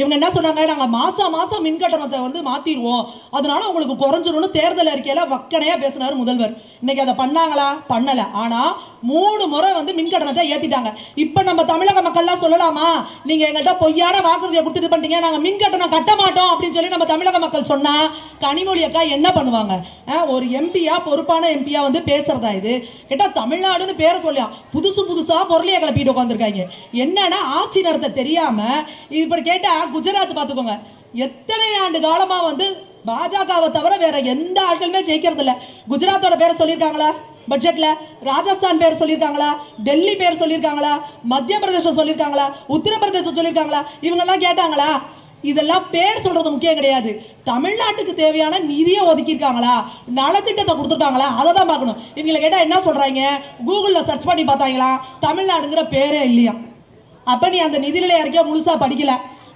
இவங்க என்ன சொன்னாங்க? நாங்க மாசம் மாசம் மின் கட்டணத்தை வந்து மாத்திடுவோம் அதனால உங்களுக்கு குறைஞ்சிரும்னு தேர்தல் அறிக்கையில வக்கனையா பேசினார் முதல்வர். இன்னைக்கு அதை பண்ணாங்களா? பண்ணல. ஆனா மூணு முறை வந்து மின் கட்டணத்தை ஏத்திட்டாங்க. இப்ப நம்ம தமிழக மக்கள்லாம் சொல்லலாமா? நீங்க எங்கள்கிட்ட பொய்யான வாக்குறுதியை கொடுத்துட்டு பண்ணிட்டீங்க. நாங்க மின் கட்டணம் கட்ட மாட்டோம் அப்படின்னு சொல்லி நம்ம தமிழக மக்கள் சொன்னா கனிமொழி அக்கா என்ன பண்ணுவாங்க? ஒரு எம்பியா பொறுப்பான எம்பியா வந்து பேசுறதா இது? கேட்டா தமிழ்நாடுன்னு பேரை சொல்லியா. புதுசு புதுசா பொருளையை கிளப்பிட்டு உட்காந்துருக்காங்க என்னன்னா ஆட்சி நடத்த தெரியாம இப்படி கேட்டா குஜராத் பார்த்துக்கோங்க. எத்தனை ஆண்டு காலமா வந்து பாஜகவை தவிர வேற எந்த ஆட்களுமே ஜெயிக்கிறது இல்லை. குஜராத்தோட பேரை சொல்லியிருக்காங்களா? பட்ஜெட்ல ராஜஸ்தான் பேர் சொல்லியிருக்காங்களா? டெல்லி பேர் சொல்லியிருக்காங்களா? மத்திய பிரதேசம் சொல்லியிருக்காங்களா? உத்தரப்பிரதேசம் சொல்லியிருக்காங்களா? இவங்கெல்லாம் கேட்டாங்களா? இதெல்லாம் பேர் சொல்றது முக்கியம் கிடையாது. தமிழ்நாட்டுக்கு தேவையான நிதியை ஒதுக்கியிருக்காங்களா? நலத்திட்டத்தை கொடுத்துருக்காங்களா? அதை தான் பார்க்கணும். இவங்களை கேட்டால் என்ன சொல்றாங்க? கூகுளில் சர்ச் பண்ணி பார்த்தாங்களா? தமிழ்நாடுங்கிற பேரே இல்லையா? அப்ப நீ அந்த நிதிநிலை அறிக்கையை முழுசா படிக்கல.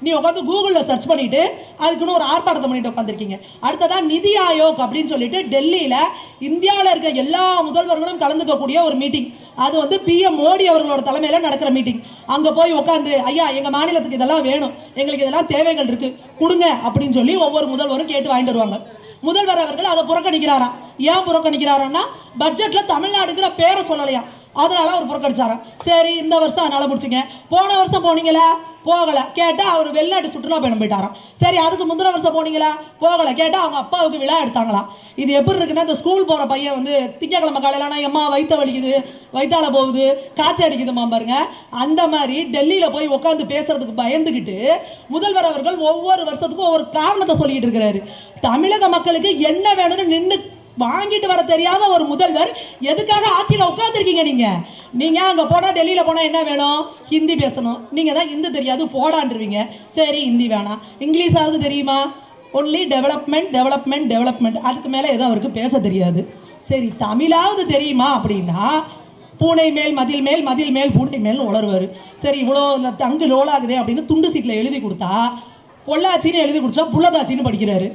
நீ உட்காந்து கூகுளில் சர்ச் பண்ணிட்டு அதுக்குன்னு ஒரு ஆர்ப்பாட்டத்தை பண்ணிட்டு உட்காந்துருக்கீங்க அடுத்ததாக நிதி ஆயோக் அப்படின்னு சொல்லிட்டு டெல்லியில் இந்தியாவில் இருக்க எல்லா முதல்வர்களும் கலந்துக்கக்கூடிய ஒரு மீட்டிங் அது வந்து பிஎம் மோடி அவர்களோட தலைமையில் நடக்கிற மீட்டிங் அங்கே போய் உட்காந்து ஐயா எங்கள் மாநிலத்துக்கு இதெல்லாம் வேணும். எங்களுக்கு இதெல்லாம் தேவைகள் இருக்கு. கொடுங்க அப்படின்னு சொல்லி ஒவ்வொரு முதல்வரும் கேட்டு வாங்கிட்டு வருவாங்க. முதல்வர் அவர்கள் அதை புறக்கணிக்கிறாராம். ஏன் புறக்கணிக்கிறாரன்னா பட்ஜெட்ல தமிழ்நாடுங்கிற பேரை சொல்லலையாம். அதனால அவர் புறக்கணிச்சாராம். சரி இந்த வருஷம் அதனால முடிச்சுங்க. போன வருஷம் போனீங்களா போகல. கேட்டா அவர் வெளிநாட்டு சுற்றுலா பயணம் போயிட்டாராம். சரி அதுக்கு முந்தின வருஷம் போனீங்களா? போகல. கேட்டா அவங்க அப்பாவுக்கு விழா எடுத்தாங்களாம். இது எப்படி இருக்குன்னா இந்த ஸ்கூல் போற பையன் வந்து திங்கக்கிழமை காலையில நான் எம்மா வயித்த வலிக்குது வயித்தால போகுது காய்ச்சல் அடிக்குதுமா பாருங்க. அந்த மாதிரி டெல்லியில போய் உட்காந்து பேசுறதுக்கு பயந்துகிட்டு முதல்வர் அவர்கள் ஒவ்வொரு வருஷத்துக்கும் ஒவ்வொரு காரணத்தை சொல்லிட்டு இருக்கிறாரு. தமிழக மக்களுக்கு என்ன வேணும்னு நின்று வாங்கிட்டு வர தெரியாத ஒரு முதல்வர் எதுக்காக ஆட்சியில உட்காந்துருக்கீங்க நீங்க? நீங்க அங்க போனா டெல்லியில போனா என்ன வேணும்? ஹிந்தி பேசணும். நீங்க தான் ஹிந்தி தெரியாது போடான்றுவீங்க. சரி ஹிந்தி வேணாம். இங்கிலீஷாவது தெரியுமா? ஒன்லி டெவலப்மெண்ட் டெவலப்மெண்ட் டெவலப்மெண்ட் அதுக்கு மேல எதுவும் அவருக்கு பேச தெரியாது. சரி தமிழாவது தெரியுமா அப்படின்னா பூனை மேல் மதில் மேல் மதில் மேல் பூனை மேல் உளருவார் சரி இவ்வளோ தங்கு லோலாகுதே அப்படின்னு துண்டு சீட்டில் எழுதி கொடுத்தா பொள்ளாச்சின்னு எழுதி கொடுத்தா புள்ளதாச்சின்னு படிக்கிறாரு.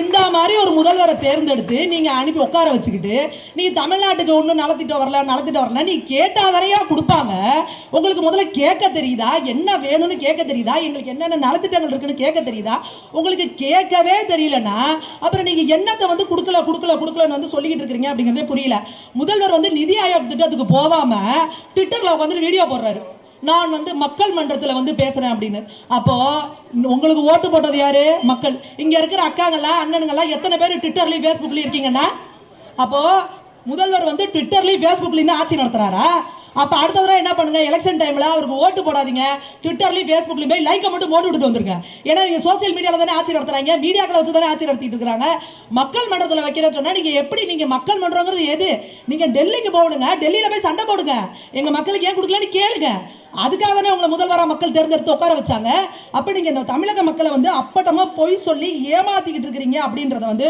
இந்த மாதிரி ஒரு முதல்வரை தேர்ந்தெடுத்து நீங்க அனுப்பி உட்கார வச்சுக்கிட்டு நீ தமிழ்நாட்டுக்கு ஒன்றும் நலத்திட்டு வரல நலத்திட்டு வரல நீ கேட்டாதானையா கொடுப்பாங்க? உங்களுக்கு முதல்ல கேட்க தெரியுதா? என்ன வேணும்னு கேட்க தெரியுதா? எங்களுக்கு என்னென்ன நலத்திட்டங்கள் இருக்குன்னு கேட்க தெரியுதா? உங்களுக்கு கேட்கவே தெரியலன்னா அப்புறம் நீங்க என்னத்தை வந்து கொடுக்கல கொடுக்கல கொடுக்கலன்னு வந்து சொல்லிக்கிட்டு இருக்கிறீங்க அப்படிங்கிறதே புரியல. முதல்வர் வந்து நிதி ஆயோக் திட்டத்துக்கு போகாமல் ட்விட்டர்ல உட்காந்து வீடியோ போடுறாரு. நான் வந்து மக்கள் மன்றத்துல வந்து பேசுறேன் அப்படின்னு. அப்போ உங்களுக்கு ஓட்டு போட்டது யாரு? மக்கள். இங்க இருக்கிற அக்காங்கெல்லாம் அண்ணனுங்கெல்லாம் எத்தனை பேர் ட்விட்டர்லயும் ஃபேஸ்புக்லயும் இருக்கீங்கன்னா அப்போ முதல்வர் வந்து ட்விட்டர்லயும் ஃபேஸ்புக்லயும் ஆட்சி நடத்துறாரா? அப்போ அடுத்த தடவை என்ன பண்ணுங்க? எலெக்ஷன் டைம்ல அவருக்கு ஓட்டு போடாதீங்க. ட்விட்டர்லயும் ஃபேஸ்புக்லயும் போய் லைக்கை மட்டும் போட்டு விட்டு வந்துருங்க. ஏன்னா இவங்க சோசியல் மீடியால தானே ஆட்சி நடத்துறாங்க. மீடியாக்களை வச்சு தானே ஆட்சி நடத்திட்டு இருக்காங்க மக்கள் மன்றத்தில் வைக்கிறேன்னு சொன்னா நீங்க எப்படி நீங்க மக்கள் மன்றங்கிறது எது? நீங்க டெல்லிக்கு போடுங்க டெல்லியில போய் சண்டை போடுங்க. எங்க மக்களுக்கு ஏன் கொடுக்கலன்னு கேளுங்க. அதுக்காக தானே உங்களை முதல்வராக மக்கள் தேர்ந்தெடுத்து உட்கார வச்சாங்க. அப்போ நீங்க இந்த தமிழக மக்களை வந்து அப்பட்டமா பொய் சொல்லி ஏமாத்திக்கிட்டு இருக்கிறீங்க அப்படின்றத வந்து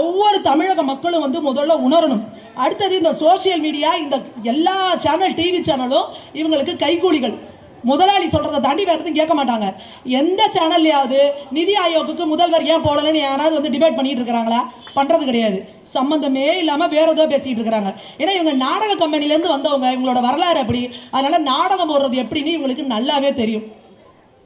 ஒவ்வொரு தமிழக மக்களும் வந்து முதல்ல உணரணும். அடுத்தது இந்த சோஷியல் மீடியா இந்த எல்லா சேனல் டிவி சேனலும் இவங்களுக்கு கைகூலிகள். முதலாளி சொல்றதை தாண்டி வேற எதுவும் கேட்க மாட்டாங்க. எந்த சேனல்லையாவது நிதி ஆயோக்கு முதல்வர் ஏன் போடலன்னு யாராவது வந்து டிபேட் பண்ணிட்டு இருக்கிறாங்களா? பண்றது கிடையாது. சம்பந்தமே இல்லாம வேற ஏதோ பேசிட்டு இருக்கிறாங்க. ஏன்னா இவங்க நாடக கம்பெனில இருந்து வந்தவங்க இவங்களோட வரலாறு அப்படி அதனால நாடகம் போடுறது எப்படின்னு இவங்களுக்கு நல்லாவே தெரியும்.